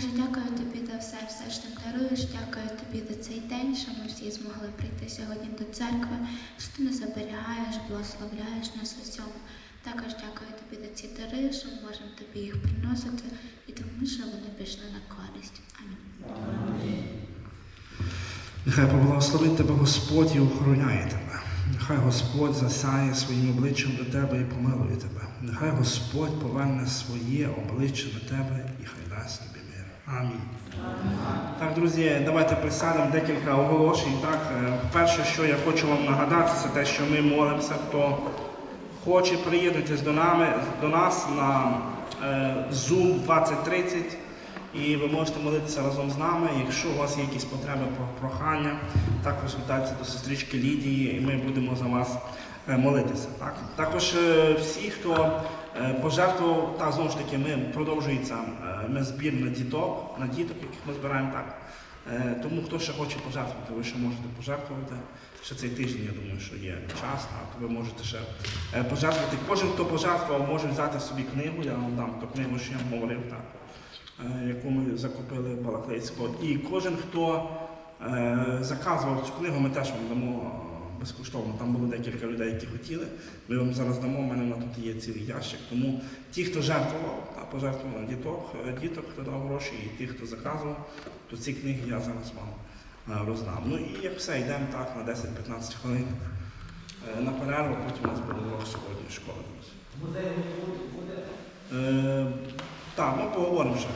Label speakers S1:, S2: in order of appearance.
S1: Боже, дякую тобі за все, все що ти даруєш. Дякую тобі за цей день, що ми всі змогли прийти сьогодні до церкви, що ти нас оберігаєш, благословляєш нас у всьому. Також дякую тобі за ці дари, що ми можемо тобі їх приносити, і тому що вони пішли на користь. Амінь.
S2: Нехай поблагословить тебе Господь і охороняє тебе. Нехай Господь засяє своїм обличчям до тебе і помилує тебе. Нехай Господь поверне своє обличчя до тебе і хай дасть тобі. Амінь. Так, друзі, давайте присядемо декілька оголошень. Так, е, перше, що я хочу вам нагадати, це те, що ми молимося. Хто хоче, приєднуйтесь до нами до нас на е, Zoom 2030. І ви можете молитися разом з нами. Якщо у вас є якісь потреби про прохання, також звертайтеся до сестрички Лідії, і ми будемо за вас е, молитися. Так? Також всі, хто пожертвував, так знову ж таки, ми продовжується е, ми збір на діток, на діток, яких ми збираємо так. Е, Тому хто ще хоче пожертвувати, ви ще можете пожертвувати. Ще цей тиждень, я думаю, що є час, так, ви можете ще е, пожертвувати. Кожен, хто пожертвував, може взяти собі книгу, я вам дам ту книгу, що я вам говорив, так, е, яку ми закупили в Балаклейського. І кожен, хто е, заказував цю книгу, ми теж вам дамо е, безкоштовно. Там було декілька людей, які хотіли. Ми вам зараз дамо, у мене на тут є цілий ящик. Тому ті, хто жертвував, та, пожертвував на діток, е, діток, хто дав гроші, і ті, хто заказував, то ці книги я зараз вам е, роздам. Ну і як все, йдемо так на 10-15 хвилин е, на перерву, потім у нас буде урок сьогодні школи. Е, Так, ми поговоримо ще.